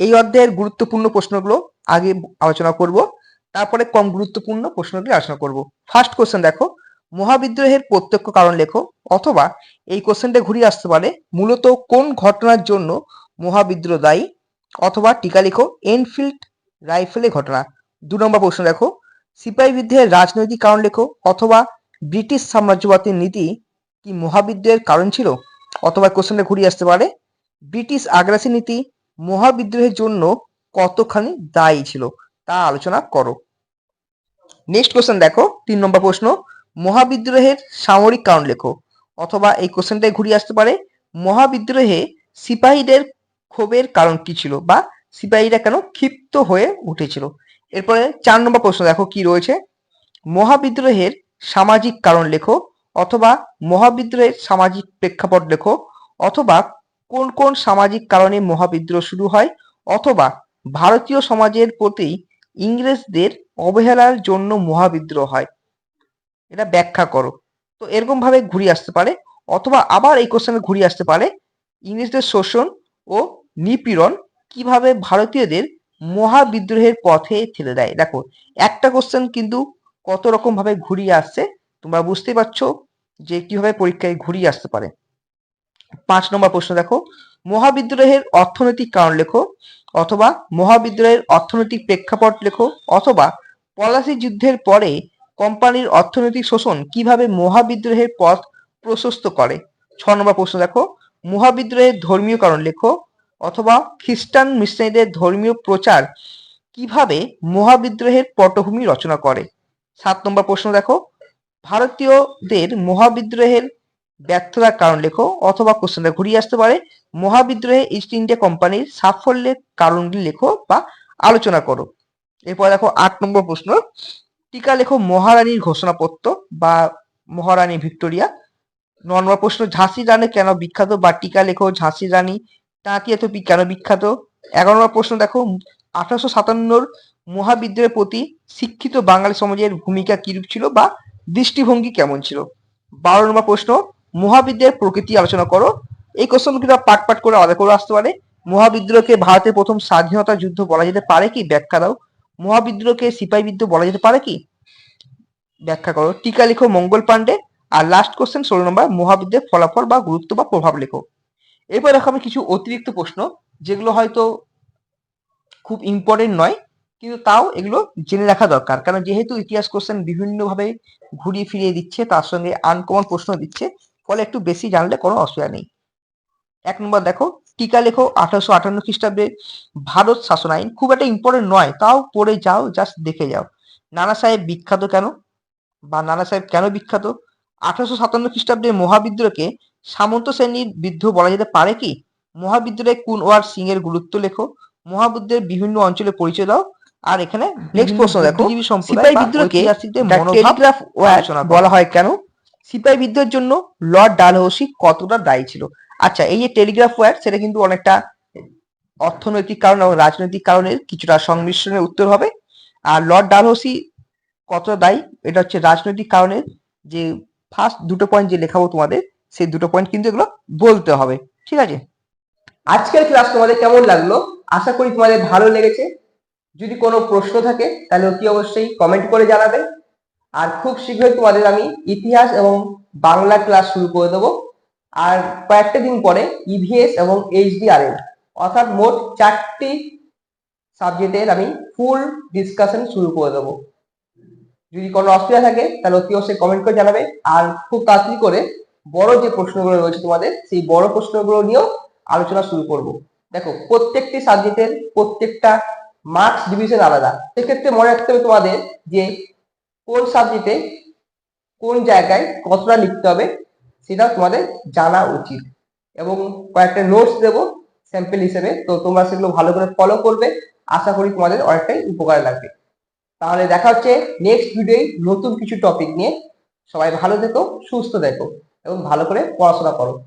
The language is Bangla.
এই অধ্যায়ের গুরুত্বপূর্ণ প্রশ্নগুলো আগে আলোচনা করব, তারপরে কম গুরুত্বপূর্ণ প্রশ্নগুলি আলোচনা করব। ফার্স্ট কোশ্চেন দেখো, মহাবিদ্রোহের প্রত্যক্ষ কারণ লেখো, অথবা এই কোশ্চেনটা ঘুরিয়ে আসতে পারে, মূলত কোন ঘটনার জন্য মহাবিদ্রোহ দায়ী, অথবা টিকা লেখো এনফিল্ড রাইফেলের ঘটনা। দু নম্বর প্রশ্ন দেখো, সিপাহী বিদ্রোহের রাজনৈতিক কারণ লেখো, অথবা ব্রিটিশ সাম্রাজ্যবাদের নীতি কি মহাবিদ্রোহের কারণ ছিল? অথবা কোশ্চেনটা ঘুরিয়ে আসতে পারে, ব্রিটিশ আগ্রাসী নীতি মহাবিদ্রোহের জন্য কতখানি দায়ী ছিল তা আলোচনা করো। নেক্সট কোশ্চেন দেখো, তিন নম্বর প্রশ্ন, মহাবিদ্রোহের সামরিক কারণ লেখো, অথবা এই কোশ্চেনটাই ঘুরিয়ে আসতে পারে, মহাবিদ্রোহে সিপাহীদের ক্ষোভের কারণ কি ছিল বা সিপাহীরা কেন ক্ষিপ্ত হয়ে উঠেছিল? এরপরে চার নম্বর প্রশ্ন দেখো, কি রয়েছে? মহাবিদ্রোহের সামাজিক কারণ লেখো, অথবা মহাবিদ্রোহের সামাজিক প্রেক্ষাপট লেখো, অথবা কোন কোন সামাজিক কারণে মহাবিদ্রোহ শুরু হয়? অথবা ভারতীয় সমাজের প্রতি ইংরেজদের অবহেলার জন্য মহাবিদ্রোহ হয়? এটা ব্যাখ্যা করো। তো এরকম ভাবে ঘুরিয়ে আসতে পারে। অথবা আবার এই কোশ্চেনে ঘুরিয়ে আসতে পারে। ইংরেজদের শোষণ ও নিপীড়ন কীভাবে ভারতীয়দের মহাবিদ্রোহের পথে ঠেলে দেয়? দেখো, একটা কোশ্চেন কিন্তু কত রকম ভাবে ঘুরিয়ে আসছে, তোমরা বুঝতেই পারছ যে কীভাবে পরীক্ষায় ঘুরিয়ে আসতে পারে। পাঁচ নম্বর প্রশ্ন দেখো। মহাবিদ্রোহের অর্থনৈতিক কারণ লেখো, অথবা মহাবিদ্রোহের অর্থনৈতিক প্রেক্ষাপট লেখো, অথবা পলাশি যুদ্ধের পরে কোম্পানির অর্থনৈতিক শোষণ কীভাবে মহাবিদ্রোহের পথ প্রশস্ত করে? ছ নম্বর প্রশ্ন দেখো। মহাবিদ্রোহের ধর্মীয় কারণ লেখো, অথবা খ্রিস্টান মিশনারিদের ধর্মীয় প্রচার কীভাবে মহাবিদ্রোহের পটভূমি রচনা করে? সাত নম্বর প্রশ্ন দেখো। ভারতীয়দের মহাবিদ্রোহের ব্যর্থতার কারণ লেখো অথবা কোশ্চেনটা ঘুরিয়ে আসতে পারে। মহাবিদ্রোহে ইস্ট ইন্ডিয়া কোম্পানির সাফল্যের কারণগুলি লেখো বা আলোচনা করো। এরপর দেখো আট নম্বর প্রশ্ন। টিকা লেখো মহারানীর ঘোষণাপত্র বা মহারানী ভিক্টোরিয়া। ন নম্বর প্রশ্ন ঝাঁসি রানী কেন বিখ্যাত বা টিকা লেখো ঝাঁসি রানী? তাঁতিয়া তোপি কেন বিখ্যাত? এগারো নম্বর প্রশ্ন দেখো, আঠারোশো সাতান্নর মহাবিদ্রোহের প্রতি শিক্ষিত বাঙালি সমাজের ভূমিকা কিরূপ ছিল বা দৃষ্টিভঙ্গি কেমন ছিল? বারো নম্বর প্রশ্ন মহাবিদ্রোহের প্রকৃতি আলোচনা করো। এই কোশ্চেন কিন্তু পাট পাট করে আলাদা করে আসতে পারে। মহাবিদ্রোহকে ভারতের প্রথম স্বাধীনতা যুদ্ধ বলা যেতে পারে কি? ব্যাখ্যা দাও। মহাবিদ্রোহকে সিপাহী বিদ্রোহ বলা যেতে পারে কি? ব্যাখ্যা করো। টিকা লেখো মঙ্গল পান্ডে আর লাস্ট কোশ্চেন ষোলো নম্বর মহাবিদ্যের ফলাফল বা গুরুত্ব বা প্রভাব লেখো। এরপর দেখো আমি কিছু অতিরিক্ত প্রশ্ন, যেগুলো হয়তো খুব ইম্পর্টেন্ট নয়, কিন্তু তাও এগুলো জেনে রাখা দরকার। কারণ যেহেতু ইতিহাস কোশ্চেন বিভিন্নভাবে ঘুরিয়ে ফিরিয়ে দিচ্ছে, তার সঙ্গে আনকমন প্রশ্ন দিচ্ছে। ফলে একটু বেশি জানলে কোনো অসুবিধা নেই। এক নম্বর দেখো টিকা লেখো আঠারোশো আটান্ন খ্রিস্টাব্দে ভারত শাসন আইন খুব একটা ইম্পর্টেন্ট নয় তাও পড়ে যাও জাস্ট দেখে যাও। নানা সাহেব বিখ্যাত কেন? বা নানা সাহেব কেন বিখ্যাত? আঠারোশো সাতান্ন খ্রিস্টাব্দে মহাবিদ্রোহকে সামন্ত শ্রেণির বিদ্রোহ বলা যেতে পারে কি? মহাবিদ্রোহে কুন ওয়ার সিং এর গুরুত্ব লেখো মহাবিদ্রোহের বিভিন্ন অঞ্চলে পরিচয় দাও আর এখানে নেক্সট প্রশ্ন দেখো সিপাহী বিদ্রোহকে টেলিগ্রাফ ওয়ার বলা হয় কেন? সিপাহী বিদ্রোহের জন্য লর্ড ডালহৌসি কতটা দায়ী ছিল? আচ্ছা এই যে টেলিগ্রাফ ওয়ার, সেটা কিন্তু অনেকটা অর্থনৈতিক কারণ এবং রাজনৈতিক কারণের কিছুটা সংমিশ্রণের উত্তর হবে। আর লর্ড ডালহৌসি কতটা দায়ী? এটা হচ্ছে রাজনৈতিক কারণের যে ফার্স্ট দুটো পয়েন্ট যে লেখাবো তোমাদের, সেই দুটো পয়েন্ট কিন্তু এগুলো বলতে হবে। ঠিক আছে? আজকের ক্লাস তোমাদের কেমন লাগল? আশা করি তোমাদের ভালো লেগেছে। যদি কোনো প্রশ্ন থাকে, তাহলে অতি অবশ্যই কমেন্ট করে জানাবে। আর খুব শীঘ্রই তোমাদের আমি ইতিহাস এবং বাংলা ক্লাস শুরু করে দেবো। আর কয়েকটা দিন পরে ইভিএস এবং এইচডিআরএল অর্থাৎ মোট চারটি সাবজেক্টের আমি ফুল ডিসকাশন শুরু করে দেবো। যদি কোনো অসুবিধা থাকে, তাহলে অতি অবশ্যই কমেন্ট করে জানাবে। আর খুব তাড়াতাড়ি করে বড় যে প্রশ্নগুলো রয়েছে তোমাদের, সেই বড় প্রশ্নগুলো নিয়েও আলোচনা শুরু করব। দেখো, প্রত্যেকটি সাবজেক্টের প্রত্যেকটা মার্কস ডিভিশন আলাদা। সেক্ষেত্রে মনে রাখতে হবে তোমাদের যে কোন সাবজেক্টে কোন জায়গায় কতটা লিখতে হবে সেটা তোমাদের জানা উচিত। এবং কয়েকটা নোটস দেবো স্যাম্পল হিসেবে। তো তোমরা সেগুলো ভালো করে ফলো করবে। আশা করি তোমাদের অনেকটাই উপকার লাগবে। তাহলে দেখা হচ্ছে নেক্সট ভিডিওয় নতুন কিছু টপিক নিয়ে। সবাই ভালো থেকো, সুস্থ দেখো এবং ভালো করে পড়াশোনা করো।